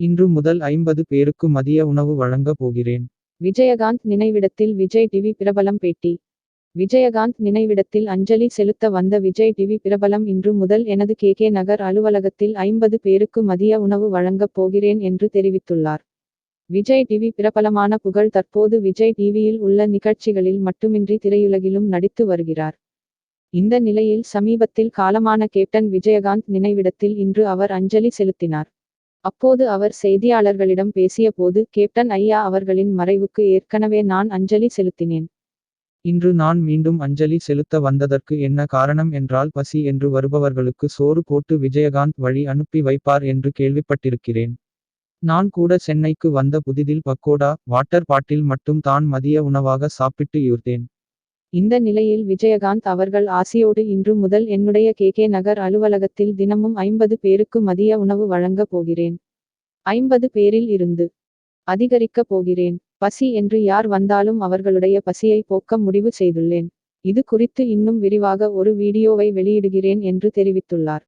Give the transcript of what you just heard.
இன்று முதல் ஐம்பது பேருக்கு மதிய உணவு வழங்க போகிறேன். விஜயகாந்த் நினைவிடத்தில் விஜய் டிவி பிரபலம் பேட்டி. விஜயகாந்த் நினைவிடத்தில் அஞ்சலி செலுத்த வந்த விஜய் டிவி பிரபலம் இன்று முதல் எனது கே கே நகர் அலுவலகத்தில் ஐம்பது பேருக்கு மதிய உணவு வழங்கப் போகிறேன் என்று தெரிவித்துள்ளார். விஜய் டிவி பிரபலமான புகழ் தற்போது விஜய் டிவியில் உள்ள நிகழ்ச்சிகளில் மட்டுமின்றி திரையுலகிலும் நடித்து வருகிறார். இந்த நிலையில் சமீபத்தில் காலமான கேப்டன் விஜயகாந்த் நினைவிடத்தில் இன்று அவர் அஞ்சலி செலுத்தினார். அப்போது அவர் செய்தியாளர்களிடம் பேசியபோது கேப்டன் ஐயா அவர்களின் மறைவுக்கு ஏற்கனவே நான் அஞ்சலி செலுத்தினேன். இன்று நான் மீண்டும் அஞ்சலி செலுத்த வந்ததற்கு என்ன காரணம் என்றால் பசி என்று வருபவர்களுக்கு சோறு போட்டு விஜயகாந்த் வழி அனுப்பி வைப்பார் என்று கேள்விப்பட்டிருக்கிறேன். நான் கூட சென்னைக்கு வந்த புதிதில் பக்கோடா வாட்டர் பாட்டில் மட்டும் தான் மதிய உணவாக சாப்பிட்டு யூர்த்தேன் இந்த நிலையில் விஜயகாந்த் அவர்கள் ஆசியோடு இன்று முதல் என்னுடைய கே கே நகர் அலுவலகத்தில் தினமும் ஐம்பது பேருக்கு மதிய உணவு வழங்க போகிறேன். ஐம்பது பேரில் இருந்து அதிகரிக்கப் போகிறேன். பசி என்று யார் வந்தாலும் அவர்களுடைய பசியை போக்க முடிவு செய்துள்ளேன். இது குறித்து இன்னும் விரிவாக ஒரு வீடியோவை வெளியிடுகிறேன் என்று தெரிவித்துள்ளார்.